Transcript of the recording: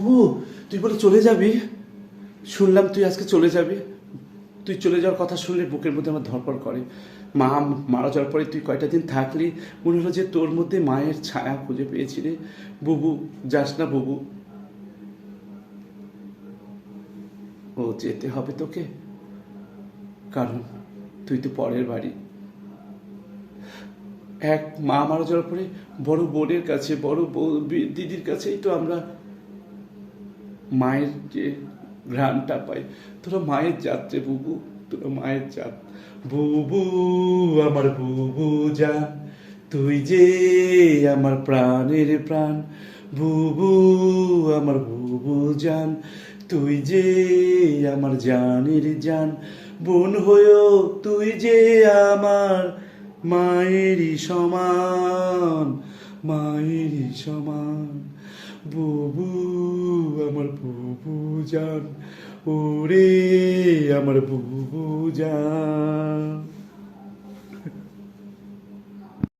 ও তুই বলে চলে যাবি? শুনলাম তুই আজকে চলে যাবি। তুই চলে যাওয়ার কথা শুনলে বুকের মধ্যে আমার ধরপড় করে। মা মারা যাওয়ার পরে তুই কয়টা দিন থাকলি? মনে হলো যে তোর মধ্যে মায়ের ছায়া খুঁজে পেয়েছি রে। বুবু, যাস না বুবু। ও যেতে হবে তোকে। কারণ তুই তো পরের বাড়ি। এক মা মারা যাওয়ার পরে বড় বোনের কাছে, বড় দিদির কাছেই তো আমরা মায়ের যে ঘ্রাণটা পাই, তোরা মায়ের যাত্রে বুবু, তোরা মায়ের জাত। বুবু, আমার বুবু জান, তুই যে আমার প্রাণের প্রাণ। বুবু, আমার বুবু জান, তুই যে আমার জানের জান। বোন হয়েও তুই যে আমার মায়েরই সমান মায়েরই সমান। বুবু আমার বুবু জান ওরে আমার বুবু জান